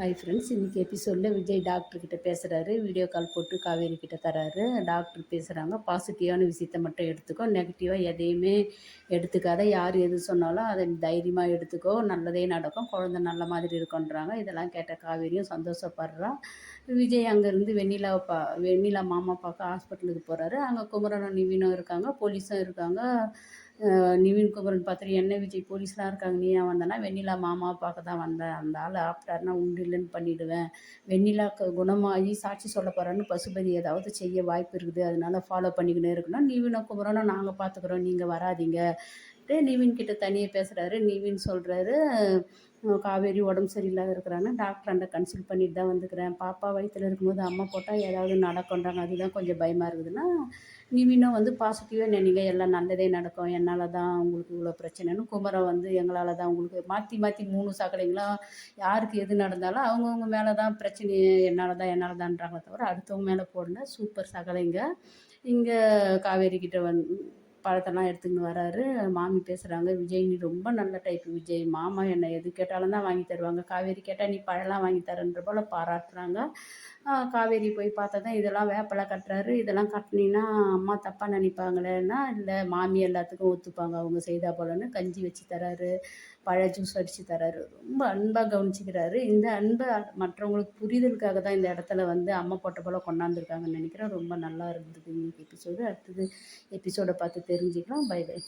Hi friends இன்றைக்கி எபிசோடில் விஜய் டாக்டர்கிட்ட பேசுகிறாரு வீடியோ கால் போட்டு காவேரி கிட்ட தராரு. டாக்டர் பேசுகிறாங்க பாசிட்டிவான விஷயத்த மட்டும் எடுத்துக்கோ. நெகட்டிவாக எதையுமே எடுத்துக்காத. யார் எது சொன்னாலும் அதை தைரியமாக எடுத்துக்கோ. நல்லதே நடக்கும். குழந்த நல்ல மாதிரி இருக்குன்றாங்க இதெல்லாம் கேட்ட காவேரியும் சந்தோஷப்படுறா. விஜய் அங்கேருந்து வெண்ணிலாவை பா வெண்ணிலா மாமா பார்க்க ஹாஸ்பிட்டலுக்கு போகிறாரு அங்கே குமரனும் நிவினும் இருக்காங்க. போலீஸும் இருக்காங்க. நிவின் குமரன் பார்த்துட்டு என்ன விஜய் போலீஸ்லாம் இருக்காங்க நீ ஏன் வந்தேன்னா வெண்ணிலா மாமாவை பார்க்க தான் வந்தேன். அந்த ஆள் ஆப்டார்னா உண்டு இல்லைன்னு பண்ணிவிடுவேன் வெண்ணிலாக்கு குணமாகி சாட்சி சொல்ல போகிறான்னு பசுபதி ஏதாவது செய்ய வாய்ப்பு இருக்குது. அதனால ஃபாலோ பண்ணிக்கினே இருக்கணும். நிவின குமரனும் நாங்கள் பார்த்துக்குறோம். நீங்கள் வராதீங்க. நிவின் கிட்ட தனியாக பேசுகிறாரு நிவின் சொல்கிறாரு காவேரி உடம்பு சரியில்லாத இருக்கிறாங்க. டாக்டராண்ட கன்சல்ட் பண்ணிட்டு தான் வந்துக்கிறேன். பாப்பா வயிற்றில் இருக்கும்போது அம்மா போட்டால் ஏதாவது நடக்கன்றாங்க அதுதான் கொஞ்சம் பயமாக இருக்குதுன்னா நிவினும் வந்து பாசிட்டிவாக நினைங்க. எல்லாம் நல்லதே நடக்கும். என்னால் தான் உங்களுக்கு இவ்வளோ பிரச்சனைன்னு குமரம் வந்து எங்களால் தான் உங்களுக்கு மாற்றி மாற்றி மூணு சாக்கடைங்களாம் யாருக்கு எது நடந்தாலும் அவங்கவுங்க மேலே தான் பிரச்சனை என்னால் தான் என்னால் தான்றாங்களே தவிர அடுத்தவங்க மேலே போடல. சூப்பர் சகலைங்க இங்கே காவேரி கிட்ட வந்து பழத்தெல்லாம் எடுத்துக்கின்னு வராரு. மாமி பேசுகிறாங்க விஜய் நீ ரொம்ப நல்ல டைப் விஜய். மாமா என்னை எது கேட்டாலும் தான் வாங்கி தருவாங்க. காவேரி கேட்டால் நீ பழம்லாம் வாங்கி தரன்ற போல் பாராட்டுறாங்க. காவேரி போய் பார்த்தா தான் இதெல்லாம் வேப்பலை கட்டுறாரு. இதெல்லாம் கட்டினீங்கன்னா அம்மா தப்பாக நினைப்பாங்களேன்னா இல்லை மாமி எல்லாத்துக்கும் ஒத்துப்பாங்க. அவங்க செய்தா போலன்னு கஞ்சி வச்சு தராரு. பழ ஜூஸ் அடித்து தராரு. ரொம்ப அன்பாக கவனிச்சிக்கிறாரு. இந்த அன்பை மற்றவங்களுக்கு புரிதலுக்காக தான் இந்த இடத்துல வந்து அம்மா போட்ட போல் கொண்டாந்துருக்காங்கன்னு நினைக்கிறேன். ரொம்ப நல்லா இருந்தது இன்னைக்கு எபிசோடு அடுத்தது எபிசோடை பார்த்து தெரிஞ்சுக்கலாம் பை பை